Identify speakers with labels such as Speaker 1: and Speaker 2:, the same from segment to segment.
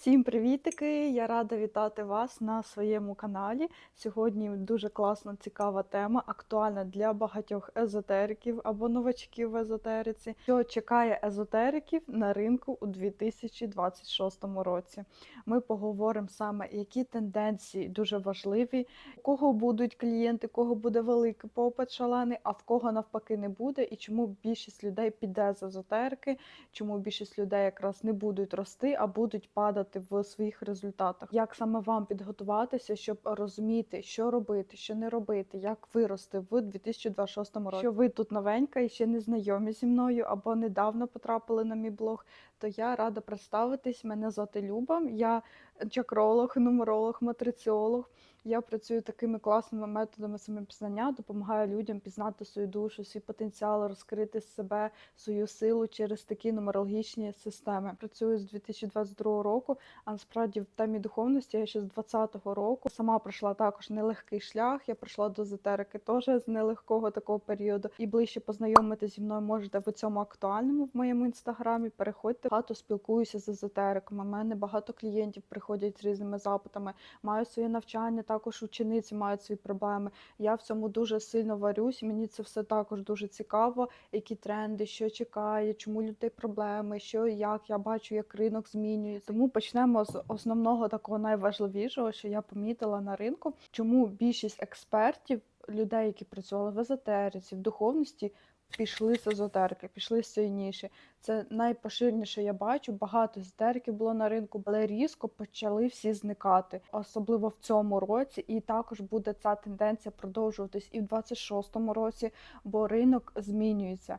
Speaker 1: Всім привітики! Я рада вітати вас на своєму каналі. Сьогодні дуже класна, цікава тема, актуальна для багатьох езотериків або новачків в езотериці. Що чекає езотериків на ринку у 2026 році? Ми поговоримо саме, які тенденції дуже важливі, у кого будуть клієнти, у кого буде великий попит шалений, а в кого навпаки не буде, і чому більшість людей піде з езотерики, чому більшість людей якраз не будуть рости, а будуть падати в своїх результатах. Як саме вам підготуватися, щоб розуміти, що робити, що не робити, як вирости в 2026 році. Що ви тут новенька і ще не знайомі зі мною або недавно потрапили на мій блог, то я рада представитись. Мене звати Люба. Я чакролог, нумеролог, матриціолог. Я працюю такими класними методами самопізнання, допомагаю людям пізнати свою душу, свій потенціал, розкрити себе, свою силу через такі нумерологічні системи. Працюю з 2022 року, а насправді в темі духовності я ще з 2020 року сама пройшла також нелегкий шлях. Я прийшла до езотерики теж з нелегкого такого періоду. І ближче познайомитися зі мною можете в цьому актуальному в моєму інстаграмі. Переходьте багато спілкуюся з езотериками. У мене багато клієнтів приходять з різними запитами. Маю своє навчання, також учениці мають свої проблеми. Я в цьому дуже сильно варюсь. Мені це все також дуже цікаво. Які тренди, що чекає, чому людей проблеми, що як я бачу, як ринок змінюється. Тому почнемо з основного такого найважливішого, що я помітила на ринку, чому більшість експертів, людей, які працювали в езотериці, в духовності. Пішли з езотерики, пішли з цієї ніші. Це найпоширеніше я бачу. Багато езотериків було на ринку, але різко почали всі зникати, особливо в цьому році. І також буде ця тенденція продовжуватись і в 26-му році, бо ринок змінюється.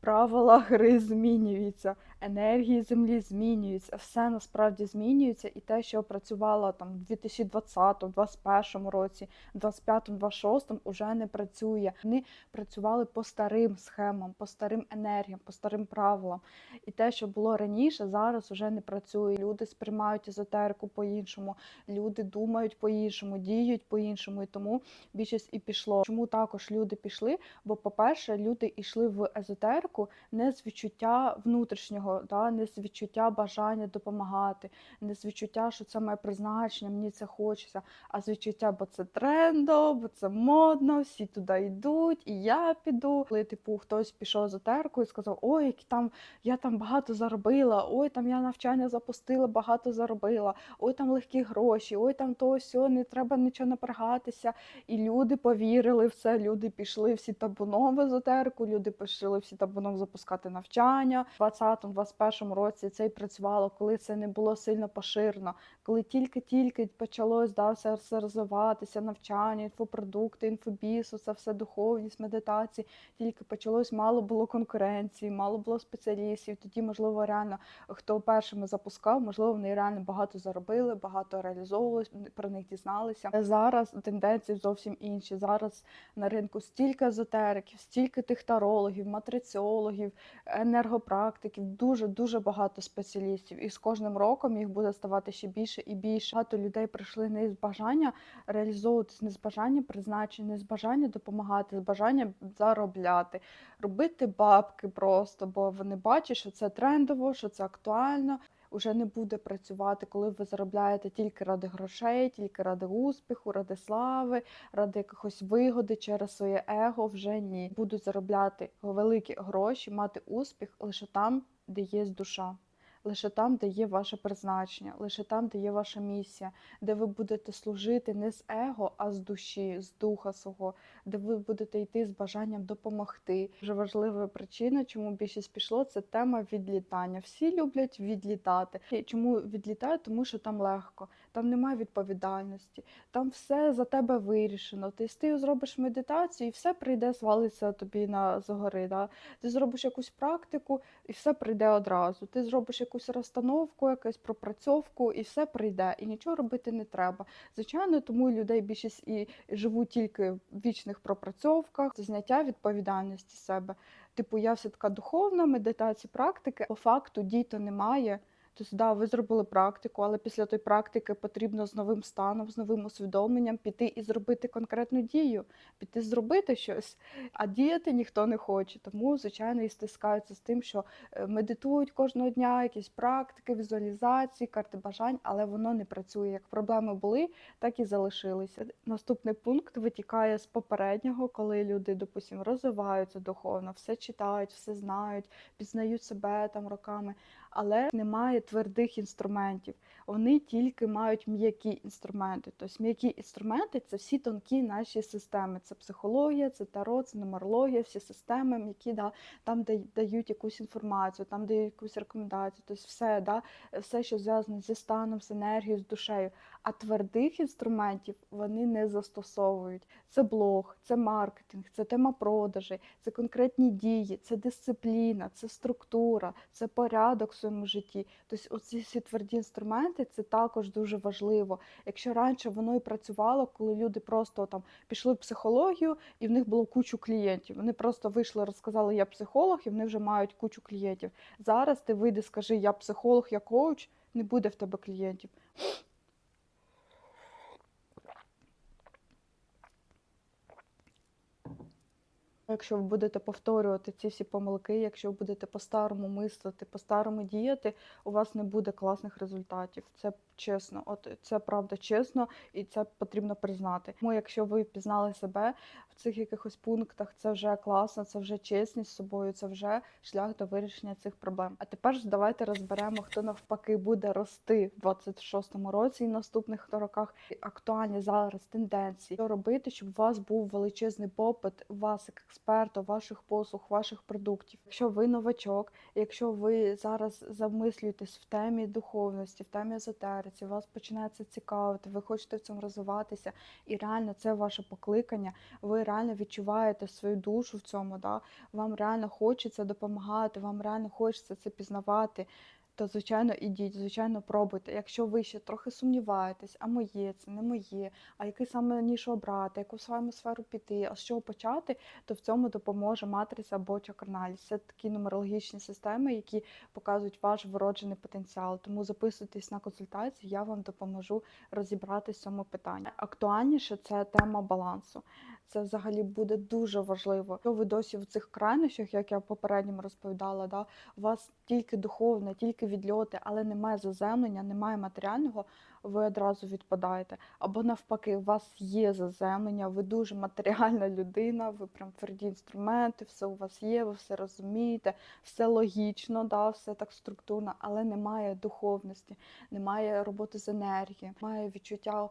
Speaker 1: Правила гри змінюються, енергії землі змінюються, все насправді змінюється, і те, що працювало там в 2020, 2021 році, 25, 26 вже не працює. Вони працювали по старим схемам, по старим енергіям, по старим правилам. І те, що було раніше, зараз вже не працює. Люди сприймають езотерику по-іншому, люди думають по-іншому, діють по-іншому. І тому більшість і пішло. Чому також люди пішли? Бо, по-перше, люди йшли в езотерику не з відчуття внутрішнього, цього, не з відчуття бажання допомагати, не з відчуття, що це моє призначення, мені це хочеться, а з відчуття, бо це трендо, бо це модно, всі туди йдуть, і я піду. Коли типу хтось пішов з отерку і сказав, ой, там я там багато заробила, ой, там я навчання запустила, багато заробила, ой, там легкі гроші, ой, там то сьо, не треба нічого напрягатися. І люди повірили в це, люди пішли всі табуном в езотерку, люди пішли всі табуном запускати навчання. 2021 році це й працювало, коли це не було сильно поширено коли тільки-тільки почалось да, все, все розвиватися, навчання, інфопродукти, інфобісу, це все духовність, медитації. Тільки почалось, мало було конкуренції, мало було спеціалістів. Тоді, можливо, реально хто першими запускав, можливо, вони реально багато заробили, багато реалізовували, про них дізналися. Зараз тенденції зовсім інші. Зараз на ринку стільки езотериків, стільки тих тарологів, матриціологів, енергопрактиків, дуже дуже багато спеціалістів. І з кожним роком їх буде ставати ще більше і більше. Багато людей прийшли не з бажання реалізовуватись, не з бажання призначення, не з бажання допомагати, з бажання заробляти, робити бабки просто, бо вони бачать, що це трендово, що це актуально. Уже не буде працювати, коли ви заробляєте тільки ради грошей, тільки ради успіху, ради слави, ради якихось вигоди через своє его. Вже ні. Будуть заробляти великі гроші, мати успіх лише там, де є душа. Лише там, де є ваше призначення, лише там, де є ваша місія, де ви будете служити не з его, а з душі, з духа свого, де ви будете йти з бажанням допомогти. Дуже важлива причина, чому більшість пішло, це тема відлітання. Всі люблять відлітати. І Чому відлітають? Тому що там легко, там немає відповідальності, там все за тебе вирішено. Ти ти зробиш медитацію, і все прийде, свалиться тобі на згори. Да? Ти зробиш якусь практику, і все прийде одразу. Ти зробиш якусь розстановку, якусь пропрацьовку, і все прийде, і нічого робити не треба. Звичайно, тому людей більшість і живуть тільки в вічних пропрацьовках, зняття відповідальності себе. Типу, я все така духовна, медитація, практики. По факту дій то немає. Тобто, да, ви зробили практику, але після тої практики потрібно з новим станом, з новим усвідомленням піти і зробити конкретну дію, піти зробити щось, а діяти ніхто не хоче. Тому, звичайно, і стискаються з тим, що е, медитують кожного дня, якісь практики, візуалізації, карти бажань, але воно не працює. Як проблеми були, так і залишилися. Наступний пункт витікає з попереднього, коли люди, допустимо, розвиваються духовно, все читають, все знають, пізнають себе там роками, але немає твердих інструментів. Вони тільки мають м'які інструменти. Тобто м'які інструменти це всі тонкі наші системи. Це психологія, це таро, це нумерологія, всі системи, які да, там да- дають якусь інформацію, там дають якусь рекомендацію. Тобто все, да, все, що зв'язано зі станом, з енергією, з душею. А твердих інструментів вони не застосовують. Це блог, це маркетинг, це тема продажей, це конкретні дії, це дисципліна, це структура, це порядок в своєму житті. Тобто, оці всі тверді інструменти це також дуже важливо. Якщо раніше воно і працювало, коли люди просто там пішли в психологію, і в них було кучу клієнтів. Вони просто вийшли, розказали, я психолог, і вони вже мають кучу клієнтів. Зараз ти вийди, скажи, я психолог, я коуч, не буде в тебе клієнтів. Якщо ви будете повторювати ці всі помилки, якщо ви будете по-старому мислити, по-старому діяти, у вас не буде класних результатів. Це чесно, от це правда чесно, і це потрібно признати. Тому, якщо ви впізнали себе в цих якихось пунктах, це вже класно, це вже чесність з собою, це вже шлях до вирішення цих проблем. А тепер ж давайте розберемо, хто навпаки буде рости в 26-му році і наступних роках. Актуальні зараз тенденції, що робити, щоб у вас був величезний попит, у вас як експерта, ваших послуг, ваших продуктів. Якщо ви новачок, якщо ви зараз замислюєтесь в темі духовності, в темі езотериці, вас починає це цікавити, ви хочете в цьому розвиватися, і реально це ваше покликання. Ви реально відчуваєте свою душу в цьому. Да? Вам реально хочеться допомагати, вам реально хочеться це пізнавати. То, звичайно, ідіть, звичайно, пробуйте. Якщо ви ще трохи сумніваєтесь, а моє це не моє, а який саме нішу обрати, яку саме сферу піти, а з чого почати, то в цьому допоможе матриця або чакроналіз. Це такі нумерологічні системи, які показують ваш вроджений потенціал. Тому записуйтесь на консультацію, я вам допоможу розібратися в цьому питанні. Актуальніше це тема балансу. Це взагалі буде дуже важливо. Якщо ви досі в цих крайнощах, як я попередньо розповідала, да, у вас тільки духовне, тільки відльоти, але немає заземлення, немає матеріального, ви одразу відпадаєте. Або навпаки, у вас є заземлення, ви дуже матеріальна людина, ви прям тверді інструменти, все у вас є, ви все розумієте, все логічно, да, все так структурно, але немає духовності, немає роботи з енергією, немає відчуття е,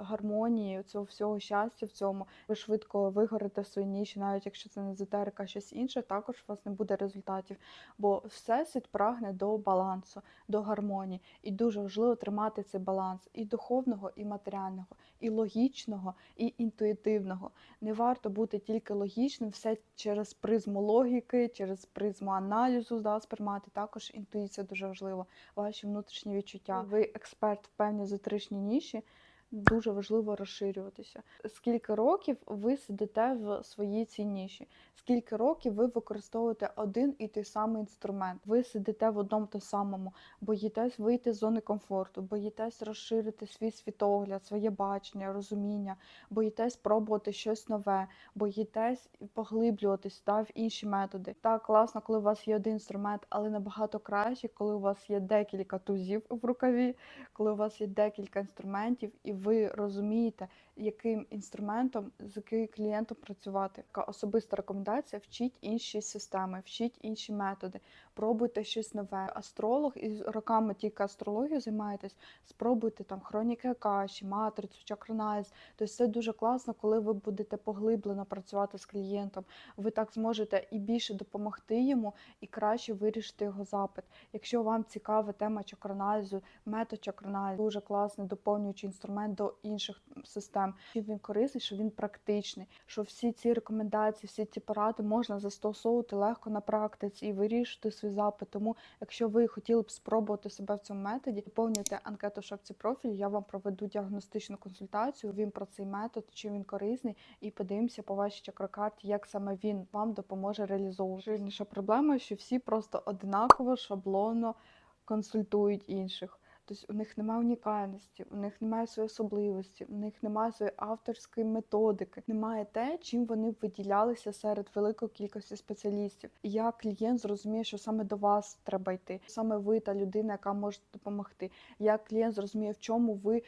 Speaker 1: гармонії, цього всього щастя в цьому. Ви швидко вигорите в своїй ніші, навіть якщо це не езотерика, щось інше, також у вас не буде результатів. Бо всесвіт прагне до балансу, до гармонії. І дуже важливо тримати цей баланс і духовного, і матеріального, і логічного, і інтуїтивного. Не варто бути тільки логічним, все через призму логіки, через призму аналізу да, сприймати. Також інтуїція дуже важлива, ваші внутрішні відчуття. Ви експерт в певній затришній ніші. Дуже важливо розширюватися. Скільки років ви сидите в своїй цій ніші? Скільки років ви використовуєте один і той самий інструмент? Ви сидите в одному то самому, боїтесь вийти з зони комфорту, боїтесь розширити свій світогляд, своє бачення, розуміння, боїтесь пробувати щось нове, боїтесь поглиблюватись да, в інші методи. Так класно, коли у вас є один інструмент, але набагато краще, коли у вас є декілька тузів в рукаві, коли у вас є декілька інструментів, і ви розумієте, яким інструментом з яким клієнтом працювати. Така особиста рекомендація: вчіть інші системи, вчіть інші методи, пробуйте щось нове. Астролог і роками тільки астрологією займаєтесь, спробуйте там хроніки Акаші, матрицю, чакроналіз. Тобто це дуже класно, коли ви будете поглиблено працювати з клієнтом. Ви так зможете і більше допомогти йому, і краще вирішити його запит. Якщо вам цікава тема чакроналізу, метод чакроналізу, дуже класний доповнюючий інструмент до інших систем. Що він корисний, що він практичний, що всі ці рекомендації, всі ці поради можна застосовувати легко на практиці і вирішити свій запит. Тому, якщо ви хотіли б спробувати себе в цьому методі, доповнюйте анкету в шапці профіль, я вам проведу діагностичну консультацію. Він про цей метод, чи він корисний, і подивимося по вашій чакрокарті, як саме він вам допоможе реалізовувати. Жирніша проблема, що всі просто одинаково, шаблонно консультують інших. Тобто у них немає унікальності, у них немає своєї особливості, у них немає своєї авторської методики, немає те, чим вони виділялися серед великої кількості спеціалістів. І я клієнт зрозуміє, що саме до вас треба йти, саме ви та людина, яка може допомогти. Я клієнт зрозуміє, в чому ви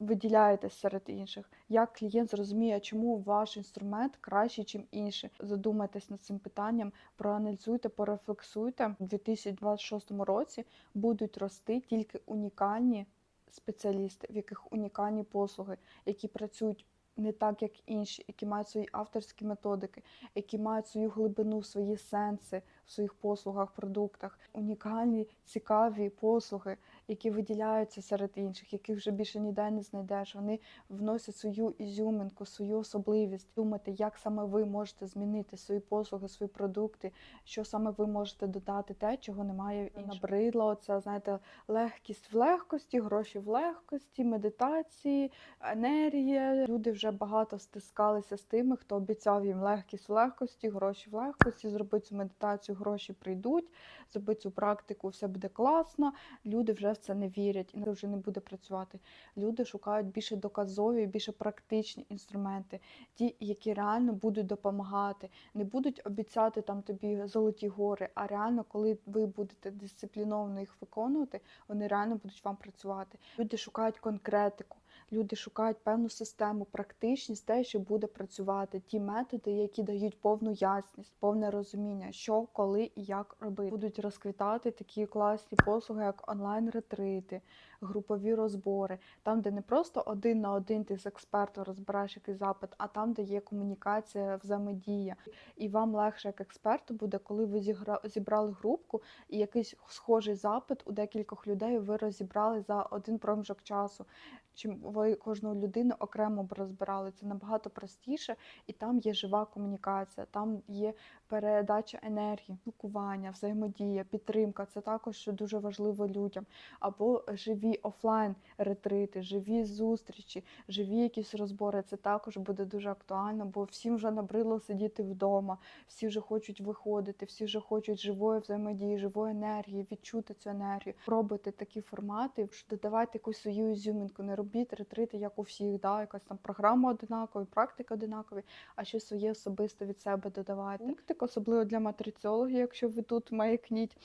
Speaker 1: виділяєтесь серед інших. Як клієнт зрозуміє, чому ваш інструмент кращий, ніж інший. Задумайтесь над цим питанням, проаналізуйте, порефлексуйте. У 2026 році будуть рости тільки унікальні спеціалісти, в яких унікальні послуги, які працюють не так, як інші, які мають свої авторські методики, які мають свою глибину, свої сенси в своїх послугах, продуктах, унікальні, цікаві послуги, які виділяються серед інших, яких вже більше ніде не знайдеш. Вони вносять свою ізюминку, свою особливість. Думайте, як саме ви можете змінити свої послуги, свої продукти, що саме ви можете додати те, чого немає інших. Набридло оце, знаєте, легкість в легкості, гроші в легкості, медитації, енергія. Люди вже багато стискалися з тими, хто обіцяв їм легкість в легкості, гроші в легкості, зробити цю медитацію, гроші прийдуть, зробити цю практику, все буде класно. Люди вже в це не вірять і вже не буде працювати. Люди шукають більше доказові, більше практичні інструменти, ті, які реально будуть допомагати, не будуть обіцяти там тобі золоті гори, а реально, коли ви будете дисципліновано їх виконувати, вони реально будуть вам працювати. Люди шукають конкретику. Люди шукають певну систему, практичність, те, що буде працювати, ті методи, які дають повну ясність, повне розуміння, що, коли і як робити. Будуть розквітати такі класні послуги, як онлайн-ретрити, групові розбори, там, де не просто один на один ти з експертом розбираєш якийсь запит, а там, де є комунікація, взаємодія. І вам легше як експерту буде, коли ви зібрали групку і якийсь схожий запит у декількох людей ви розібрали за один проміжок часу. Чим ви кожну людину окремо б розбирали, це набагато простіше, і там є жива комунікація, там є передача енергії, спілкування, взаємодія, підтримка. Це також дуже важливо людям. Або живі офлайн ретрити, живі зустрічі, живі якісь розбори. Це також буде дуже актуально, бо всім вже набридло сидіти вдома, всі вже хочуть виходити, всі вже хочуть живої взаємодії, живої енергії, відчути цю енергію. Пробуйте такі формати, додавайте якусь свою ізюмінку, не робіть ретрити, як у всіх, да, якась там програма одинакова, практика одинакові, а щось своє особисто від себе додавайте. Пунктик, особливо для матриціологів, якщо ви тут маякніть,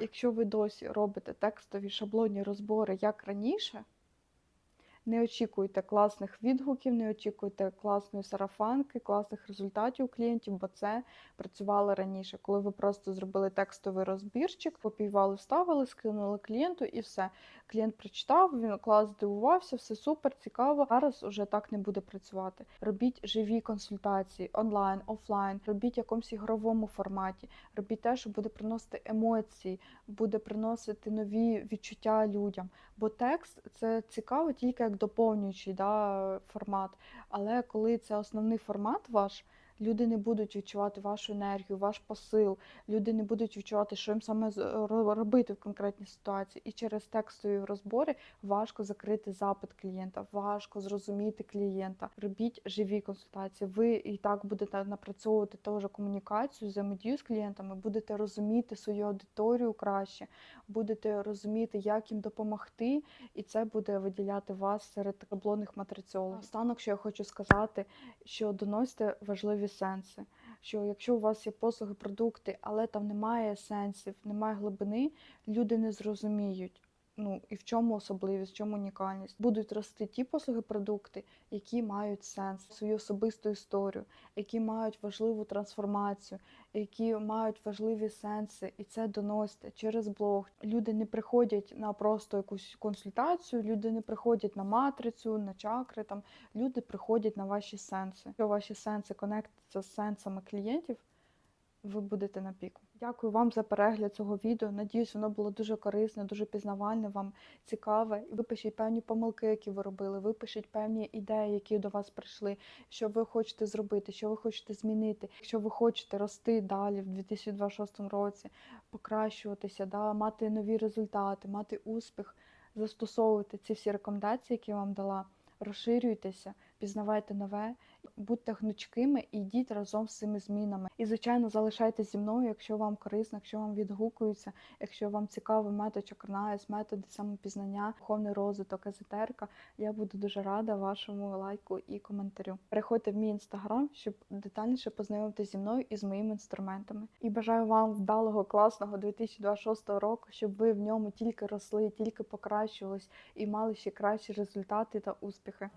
Speaker 1: якщо ви досі робите текстові шаблонні розбори, як раніше. Не очікуйте класних відгуків, не очікуйте класної сарафанки, класних результатів у клієнтів, бо це працювало раніше, коли ви просто зробили текстовий розбірчик, копіювали, вставили, скинули клієнту і все. Клієнт прочитав, він клас здивувався, все супер, цікаво. Зараз уже так не буде працювати. Робіть живі консультації онлайн, офлайн, робіть якомусь ігровому форматі, робіть те, що буде приносити емоції, буде приносити нові відчуття людям. Бо текст це цікаво тільки як доповнюючий да, формат. Але коли це основний формат ваш, люди не будуть відчувати вашу енергію, ваш посил, люди не будуть відчувати, що їм саме з- робити в конкретній ситуації. І через текстові розбори важко закрити запит клієнта, важко зрозуміти клієнта. Робіть живі консультації. Ви і так будете напрацьовувати теж комунікацію, взаємодію з клієнтами, будете розуміти свою аудиторію краще, будете розуміти, як їм допомогти, і це буде виділяти вас серед шаблонних матриціологів. Останок, що я хочу сказати, що доносите важливі сенси. Що якщо у вас є послуги, продукти, але там немає сенсів, немає глибини, люди не зрозуміють. Ну і в чому особливість, в чому унікальність. Будуть рости ті послуги, продукти, які мають сенс, свою особисту історію, які мають важливу трансформацію, які мають важливі сенси, і це доносите через блог. Люди не приходять на просто якусь консультацію, люди не приходять на матрицю, на чакри. Там люди приходять на ваші сенси. Якщо ваші сенси конектуються з сенсами клієнтів, ви будете на піку. Дякую вам за перегляд цього відео. Надіюсь, воно було дуже корисне, дуже пізнавальне, вам цікаве. Випишіть певні помилки, які ви робили. Випишіть певні ідеї, які до вас прийшли, що ви хочете зробити, що ви хочете змінити. Якщо ви хочете рости далі в 2026 році, покращуватися, да, мати нові результати, мати успіх, застосовувати ці всі рекомендації, які я вам дала. Розширюйтеся, пізнавайте нове Будьте гнучкими і йдіть разом з цими змінами. І, звичайно, залишайтеся зі мною, якщо вам корисно, якщо вам відгукується, якщо вам цікавий метод Чокрнаєс, методи самопізнання, духовний розвиток, езотерика. Я буду дуже рада вашому лайку і коментарю. Переходьте в мій інстаграм, щоб детальніше познайомитися зі мною і з моїми інструментами. І бажаю вам вдалого, класного 2026 року, щоб ви в ньому тільки росли, тільки покращувались і мали ще кращі результати та успіхи.